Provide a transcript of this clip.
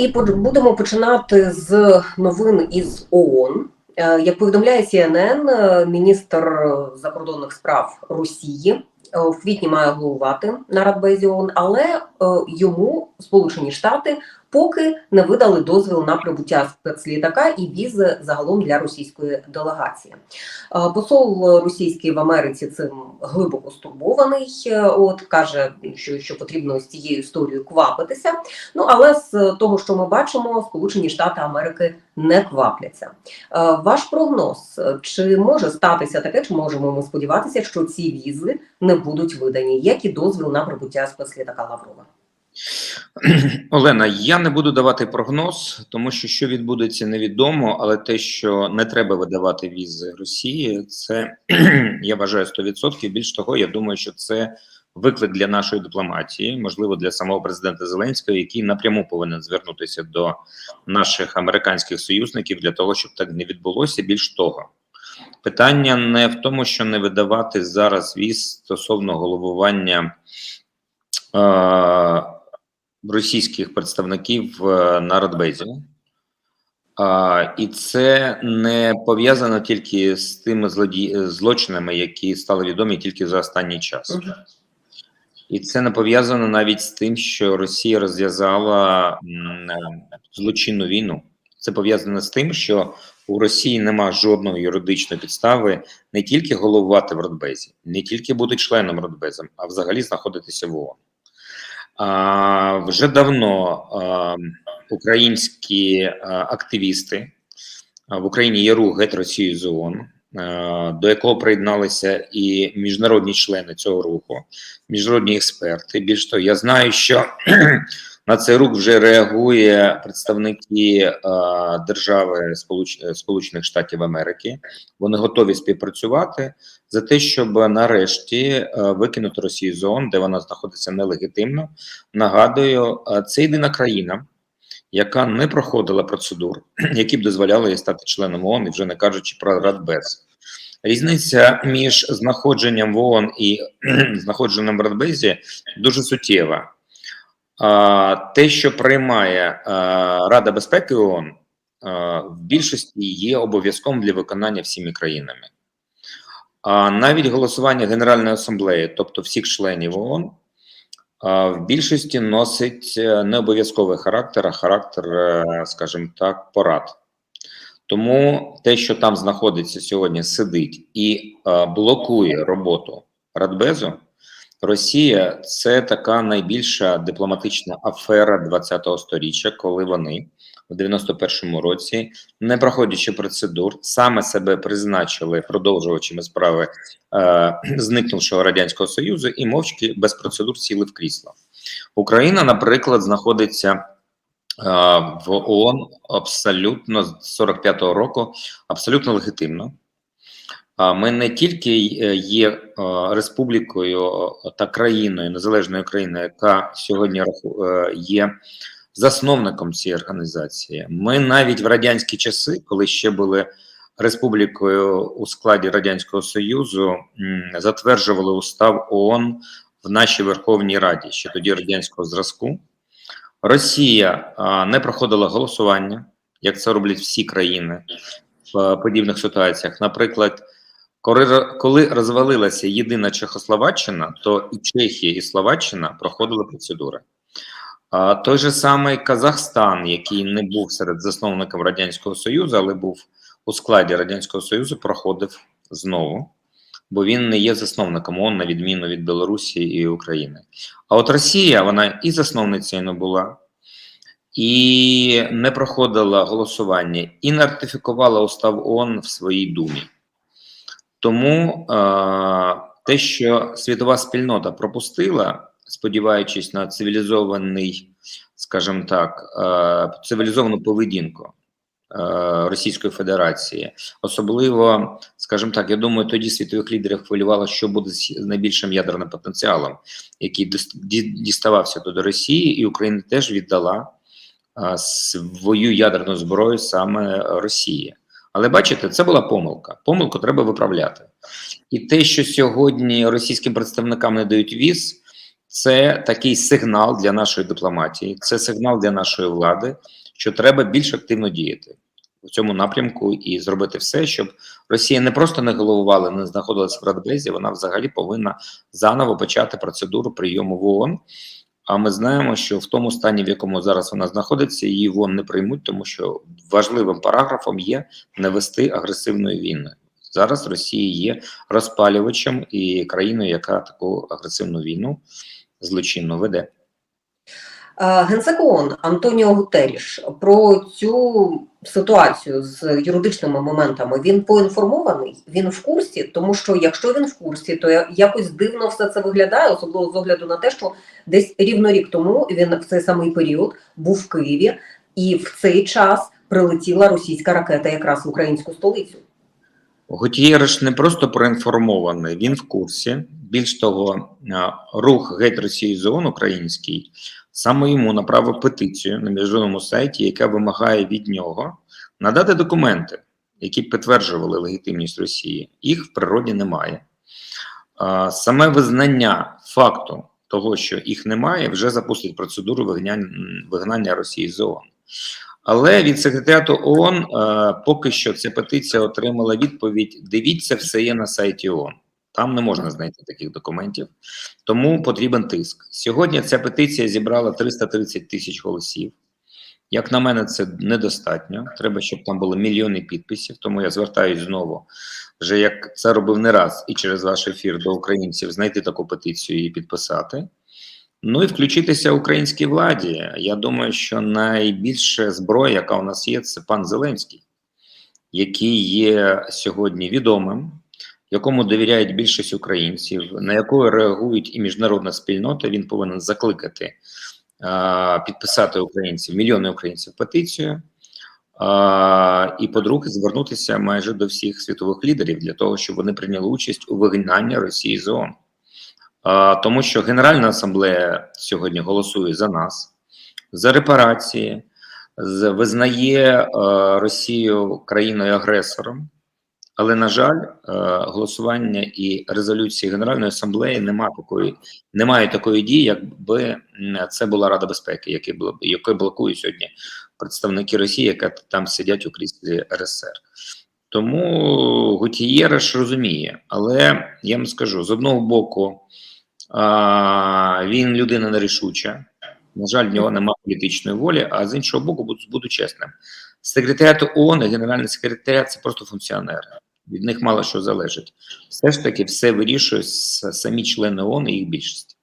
і будемо починати з новин із ООН. Е, Як повідомляє CNN, е, міністр закордонних справ Росії е, в квітні має головувати на Радбезі ООН, але йому Сполучені Штати поки не видали дозвіл на прибуття спецлітака і візи загалом для російської делегації. Е, Посол російський в Америці цим глибоко стурбований. е, От каже, що, що потрібно з цією історією квапитися. Ну але з того, що ми бачимо, Сполучені Штати Америки не квапляться. Е, Ваш прогноз чи може статися таке, чи можемо ми сподіватися, що ці візи не будуть видані, як і дозвіл на прибуття спецлітака Лаврова? Олена, я не буду давати прогноз, тому що що відбудеться, невідомо. Але те, що не треба видавати візи Росії, це я вважаю 100%. Більш того, я думаю, що це виклик для нашої дипломатії, можливо, для самого президента Зеленського, який напряму повинен звернутися до наших американських союзників для того, щоб так не відбулося. Більш того, питання не в тому, що не видавати зараз віз стосовно головування. Е російських представників е, на Радбезі. І це не пов'язано тільки з тими злоді... злочинами, які стали відомі тільки за останній час. І це не пов'язано навіть з тим, що Росія розв'язала е, злочинну війну. Це пов'язано з тим, що у Росії нема жодної юридичної підстави не тільки головувати в Радбезі, не тільки бути членом Радбезу, а взагалі знаходитися в ООН. А, вже давно українські активісти в Україні є рух «Геть Росію з ООН, до якого приєдналися і міжнародні члени цього руху, міжнародні експерти. Більш того, я знаю, що на цей рух вже реагує представники а, держави Сполуч... Сполучених Штатів Америки. Вони готові співпрацювати за те, щоб нарешті е, викинути Росію з ООН, де вона знаходиться нелегітимно. Нагадую, е, це єдина країна, яка не проходила процедур, які б дозволяли їй стати членом ООН, і вже не кажучи про Радбез. Різниця між знаходженням в ООН і знаходженням в Радбезі дуже суттєва. Те, що приймає Рада безпеки ООН, в більшості є обов'язком для виконання всіми країнами. А навіть голосування Генеральної асамблеї, тобто всіх членів ООН, в більшості носить е, не обов'язковий характер, а характер, е, скажімо так, порад. Тому те, що там знаходиться сьогодні, сидить і е, блокує роботу Радбезу, Росія це така найбільша дипломатична афера 20-го сторіччя, коли вони в 91-му році, не проходячи процедур, саме себе призначили продовжувачами справи е, зникнувшого радянського союзу і мовчки без процедур сіли в крісло. Україна, наприклад, знаходиться е, в ООН абсолютно з 45-го року, абсолютно легітимно. Ми не тільки е, є е, республікою та країною незалежною країною, яка сьогодні е, є засновником цієї організації. Ми навіть в радянські часи, коли ще були республікою у складі радянського союзу, затверджували устав ООН в нашій Верховній Раді, ще тоді радянського зразку. Росія не проходила голосування, як це роблять всі країни в подібних ситуаціях. Наприклад, коли, коли розвалилася єдина Чехословаччина, то і Чехія, і Словаччина проходили процедури. А той же самий Казахстан, який не був серед засновників Радянського Союзу, але був у складі Радянського Союзу, проходив знову, бо він не є засновником ООН, на відміну від Білорусі і України. А от Росія, вона і засновницею не була, і не проходила голосування, і не ратифікувала устав ООН в своїй думі. Тому е, те, що світова спільнота пропустила, сподіваючись на цивілізований, скажімо так, е, цивілізовану поведінку е, Російської Федерації, особливо, скажімо так, я думаю, тоді світових лідерів хвилювало, що буде з найбільшим ядерним потенціалом, який діставався до Росії, і Україна теж віддала свою ядерну зброю саме Росії. Але бачите, це була помилка. Помилку треба виправляти. І те, що сьогодні російським представникам не дають віз, Це такий сигнал для нашої дипломатії, це сигнал для нашої влади, що треба більш активно діяти у цьому напрямку і зробити все, щоб Росія не просто не головувала, не знаходилася в Радбезі, вона взагалі повинна заново почати процедуру прийому в ООН. А ми знаємо, що в тому стані, в якому зараз вона знаходиться, її вон не приймуть, тому що важливим параграфом є не вести агресивної війни. Зараз Росія є розпалювачем і країною, яка таку агресивну війну злочинно веде. Е, Генсек ООН Антоніо Гутеріш про цю ситуацію з юридичними моментами він поінформований, він в курсі, тому що якщо він в курсі, то якось дивно все це виглядає, особливо з огляду на те, що десь рівно рік тому він в цей самий період був в Києві, і в цей час прилетіла російська ракета якраз в українську столицю. Гутєреш не просто проінформований, він в курсі. Більш того, рух геть Росії з ООН український саме йому направив петицію на міжнародному сайті, яка вимагає від нього надати документи, які підтверджували легітимність Росії. Їх в природі немає. Саме визнання факту того, що їх немає, вже запустить процедуру вигнання, Росії з ООН. Але від секретаріату ООН е, поки що ця петиція отримала відповідь: дивіться, все є на сайті ООН. Там не можна знайти таких документів, тому потрібен тиск. Сьогодні ця петиція зібрала 330 тисяч голосів. Як на мене, це недостатньо. Треба, щоб там було мільйони підписів. Тому я звертаюся знову, вже як це робив не раз і через ваш ефір до українців, знайти таку петицію і підписати. Ну і включитися українській владі. Я думаю, що найбільша зброя, яка у нас є, це пан Зеленський, який є сьогодні відомим, якому довіряють більшість українців, на якого реагують і міжнародна спільнота. Він повинен закликати підписати українців, мільйони українців петицію. І, по-друге, звернутися майже до всіх світових лідерів для того, щоб вони прийняли участь у вигнанні Росії з ООН. Тому що Генеральна асамблея сьогодні голосує за нас, за репарації, з- визнає Росію країною агресором. Але на жаль, е, голосування і резолюції Генеральної асамблеї немає такої, немає такої дії, якби це була Рада безпеки, яку блокують сьогодні представники Росії, яка там сидять у кріслі РСР. Тому Гутієреш розуміє, але я вам скажу: з одного боку, він людина нерішуча. На жаль, в нього немає політичної волі, а з іншого боку, буду, буду чесним. Секретаріат ООН і генеральний секретаріат це просто функціонери. Від них мало що залежить. Все ж таки, все вирішують самі члени ООН і їх більшість.